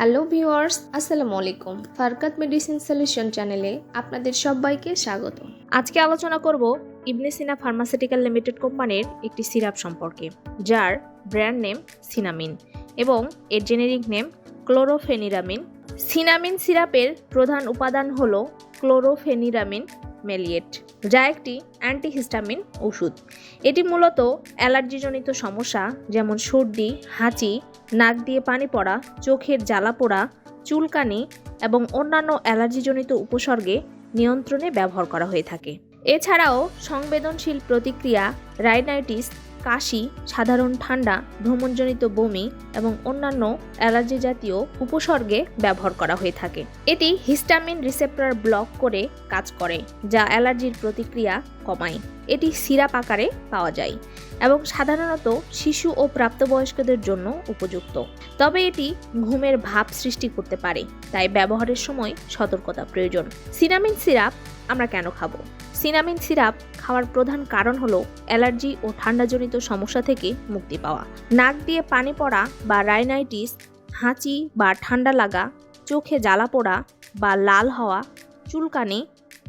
Hello viewers, আসসালামু আলাইকুম। ফারকাত medicine solution চ্যানেলে আপনাদের সবাইকে স্বাগত। আজকে আলোচনা করব ইবনে সিনা ফার্মাসিউটিক্যাল লিমিটেড কোম্পানির একটি সিরাপ সম্পর্কে, যার ব্র্যান্ড নেম সিনামিন এবং এর জেনেরিক নেম ক্লোরোফেনিরামিন। সিনামিন সিরাপের প্রধান উপাদান হল ক্লোরোফেনিরামিন মেলিয়েট, যা একটি অ্যান্টিহিস্টামিন ওষুধ। এটি মূলত অ্যালার্জিজনিত সমস্যা, যেমন সর্দি, হাঁচি, নাক দিয়ে পানি পড়া, চোখের জ্বালা পোড়া, চুলকানি এবং অন্যান্য অ্যালার্জিজনিত উপসর্গে নিয়ন্ত্রণে ব্যবহার করা হয়ে থাকে। এছাড়াও সংবেদনশীল প্রতিক্রিয়া, রাইনাইটিস কাশি, সাধারণ ঠান্ডা, ভ্রমণজনিত বমি এবং অন্যান্য অ্যালার্জি জাতীয় উপসর্গে ব্যবহার করা হয়ে থাকে। এটি হিস্টামিন রিসেপ্টর ব্লক করে কাজ করে, যা অ্যালার্জির প্রতিক্রিয়া কমায়। এটি সিরাপ আকারে পাওয়া যায় এবং সাধারণত শিশু ও প্রাপ্তবয়স্কদের জন্য উপযুক্ত। তবে এটি ঘুমের ভাব সৃষ্টি করতে পারে, তাই ব্যবহারের সময় সতর্কতা প্রয়োজন। সিনামিন সিরাপ আমরা কেন খাব? সিনামিন সিরাপ খাওয়ার প্রধান কারণ হলো অ্যালার্জি ও ঠান্ডাজনিত সমস্যা থেকে মুক্তি পাওয়া। নাক দিয়ে পানি পড়া বা রাইনাইটিস, হাঁচি বা ঠান্ডা লাগা, চোখে জ্বালা পোড়া বা লাল হওয়া, চুলকানি,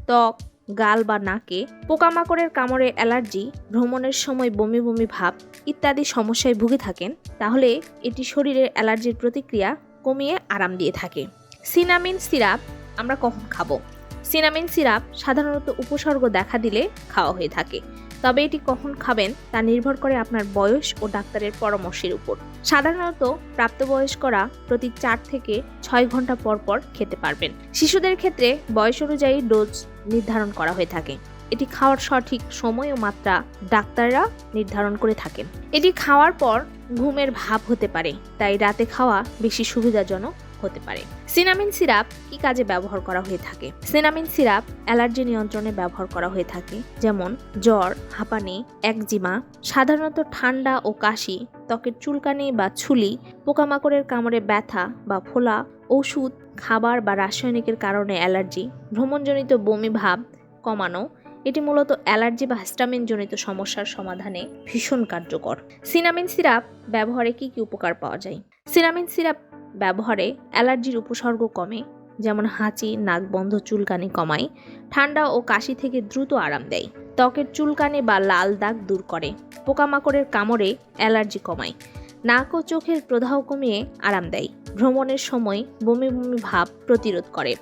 ত্বক, গাল বা নাকে, পোকামাকড়ের কামড়ে অ্যালার্জি, ভ্রমণের সময় বমি বমি ভাব ইত্যাদি সমস্যায় ভুগে থাকেন, তাহলে এটি শরীরের অ্যালার্জির প্রতিক্রিয়া কমিয়ে আরাম দিয়ে থাকে। সিনামিন সিরাপ আমরা কখন খাব? সিনামিন সিরাপ সাধারণত উপসর্গ দেখা দিলে খাওয়া হয়ে থাকে। তবে এটি কখন খাবেন তা নির্ভর করে আপনার বয়স ও ডাক্তারের পরামর্শের উপর। সাধারণত প্রাপ্তবয়স্করা প্রতি চার থেকে ছয় ঘণ্টা পর পর খেতে পারবেন। শিশুদের ক্ষেত্রে বয়স অনুযায়ী ডোজ নির্ধারণ করা হয়ে থাকে। এটি খাওয়ার সঠিক সময় ও মাত্রা ডাক্তাররা নির্ধারণ করে থাকেন। এটি খাওয়ার পর ঘুমের ভাব হতে পারে, তাই রাতে খাওয়া বেশি সুবিধাজনক হতে পারে। সিনামিন সিরাপ কি কাজে ব্যবহার করা হয়ে থাকে? সিনামিন সিরাপ অ্যালার্জি নিয়ন্ত্রণে ব্যবহার করা হয়ে থাকে, যেমন জ্বর, হাঁপানি, একজিমা, সাধারণত ঠান্ডা ও কাশি, ত্বকের চুলকানি বা ছুলি, পোকামাকড়ের কামড়ে ব্যথা বা ফোলা, ওষুধ, খাবার বা রাসায়নিকের কারণে অ্যালার্জি, ভ্রমণজনিত বমি ভাব কমানো, এটি মূলত অ্যালার্জি বা হিস্টামিনজনিত সমস্যার সমাধানে ভীষণ কার্যকর। সিনামিন সিরাপ ব্যবহারে কি কি উপকার পাওয়া যায়? সিনামিন সিরাপ ব্যবহারে অ্যালার্জির উপসর্গ কমে, যেমন হাঁচি, নাক বন্ধ, চুলকানি কমায়, ঠান্ডা ও কাশি থেকে দ্রুত আরাম দেয়, ত্বকের চুলকানি বা লাল দাগ দূর করে, পোকামাকড়ের কামড়ে অ্যালার্জি কমায়, নাক ও চোখের প্রদাহ কমিয়ে আরাম দেয়, ভ্রমণের সময় বমি বমি ভাব প্রতিরোধ করে।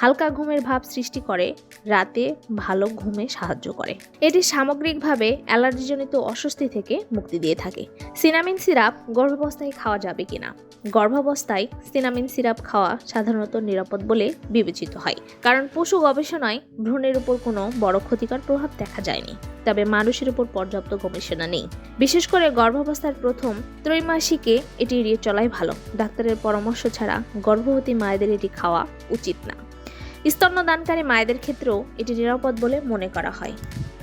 হালকা ঘুমের ভাব সৃষ্টি করে, রাতে ভালো ঘুমে সাহায্য করে। এটি সামগ্রিকভাবে অ্যালার্জিজনিত অস্বস্তি থেকে মুক্তি দিয়ে থাকে। সিনামিন সিরাপ গর্ভাবস্থায় খাওয়া যাবে কিনা? গর্ভাবস্থায় সিনামিন সিরাপ খাওয়া সাধারণত নিরাপদ বলে বিবেচিত হয়, কারণ পশু গবেষণায় ভ্রূণের উপর কোনো বড় ক্ষতিকর প্রভাব দেখা যায়নি। তবে মানুষের উপর পর্যাপ্ত গবেষণা নেই। বিশেষ করে গর্ভাবস্থার প্রথম ত্রৈমাসিকে এটি এড়িয়ে চলাই ভালো। ডাক্তারের পরামর্শ ছাড়া গর্ভবতী মায়েদের এটি খাওয়া উচিত না। স্তন্যদানকারী মায়েদের ক্ষেত্রেও এটি নিরাপদ বলে মনে করা হয়।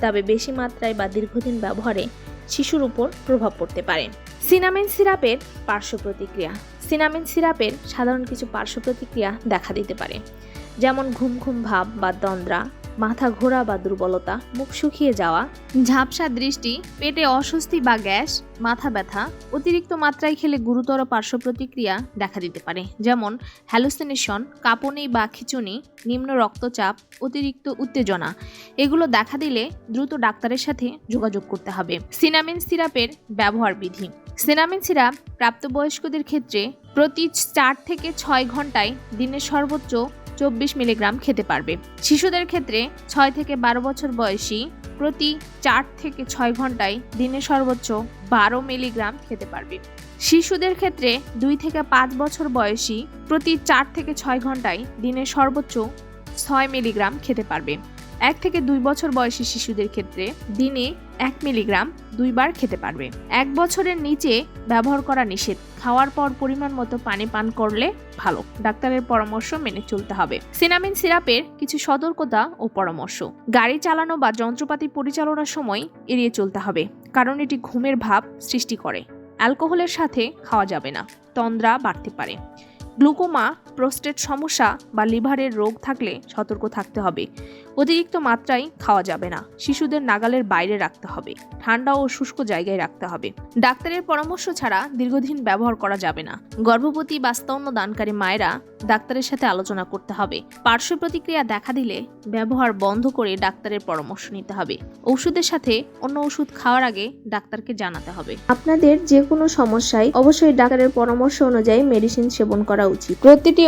তবে বেশি মাত্রায় বা দীর্ঘদিন ব্যবহারে শিশুর উপর প্রভাব পড়তে পারে। সিনামিন সিরাপের পার্শ্ব প্রতিক্রিয়া। সিনামিন সিরাপের সাধারণ কিছু পার্শ্ব প্রতিক্রিয়া দেখা দিতে পারে। যেমন ঘুম ঘুম ভাব বা দন্দ্রা মাথা ঘোরা বা দুর্বলতা, মুখ শুকিয়ে যাওয়া, ঝাপসা দৃষ্টি, পেটে অস্বস্তি বা গ্যাস, মাথা ব্যথা, অতিরিক্ত মাত্রায় খেলে গুরুতর পার্শ্ব প্রতিক্রিয়া দেখা দিতে পারে, যেমন হ্যালুসিনেশন কাঁপুনি বা খিচুনি, নিম্ন রক্তচাপ, অতিরিক্ত উত্তেজনা। এগুলো দেখা দিলে দ্রুত ডাক্তারের সাথে যোগাযোগ করতে হবে। সিনামিন সিরাপের ব্যবহার বিধি। সিনামিন সিরাপ প্রাপ্তবয়স্কদের ক্ষেত্রে প্রতি চার থেকে ছয় ঘন্টায় দিনে সর্বোচ্চ চব্বিশ মিলিগ্রাম খেতে পারবে। শিশুদের ক্ষেত্রে ছয় থেকে বারো বছর বয়সী প্রতি চার থেকে ছয় ঘন্টায় দিনে সর্বোচ্চ বারো মিলিগ্রাম খেতে পারবে। শিশুদের ক্ষেত্রে দুই থেকে পাঁচ বছর বয়সী প্রতি চার থেকে ছয় ঘন্টায় দিনে সর্বোচ্চ ছয় মিলিগ্রাম খেতে পারবে। এক থেকে দুই বছর বয়সী শিশুদের ক্ষেত্রে দিনে এক মিলিগ্রাম দুইবার খেতে পারবে। এক বছরের নিচে ব্যবহার করা নিষেধ। খাওয়ার পর পরিমাণ মতো পানি পান করলে ভালো। ডাক্তারের পরামর্শ মেনে চলতে হবে। সিনামিন সিরাপের কিছু সতর্কতা ও পরামর্শ। গাড়ি চালানো বা যন্ত্রপাতি পরিচালনার সময় এড়িয়ে চলতে হবে, কারণ এটি ঘুমের ভাব সৃষ্টি করে। অ্যালকোহলের সাথে খাওয়া যাবে না। তন্দ্রা বাড়তে পারে। গ্লুকোমা প্রোস্টেট সমস্যা বা লিভারের রোগ থাকলে সতর্ক থাকতে হবে। অতিরিক্ত মাত্রায় খাওয়া যাবে না। শিশুদের নাগালের বাইরে রাখতে হবে। ঠান্ডা ও শুষ্ক জায়গায় রাখতে হবে। ডাক্তারের পরামর্শ ছাড়া দীর্ঘদিন ব্যবহার করা যাবে না। গর্ভবতী বা স্তন্য দানকারী মায়েরা ডাক্তারের সাথে আলোচনা করতে হবে। পার্শ্ব প্রতিক্রিয়া দেখা দিলে ব্যবহার বন্ধ করে ডাক্তারের পরামর্শ নিতে হবে। ওষুধের সাথে অন্য ওষুধ খাওয়ার আগে ডাক্তারকে জানাতে হবে। আপনাদের যে কোনো সমস্যায় অবশ্যই ডাক্তারের পরামর্শ অনুযায়ী মেডিসিন সেবন করা উচিত। প্রতিটি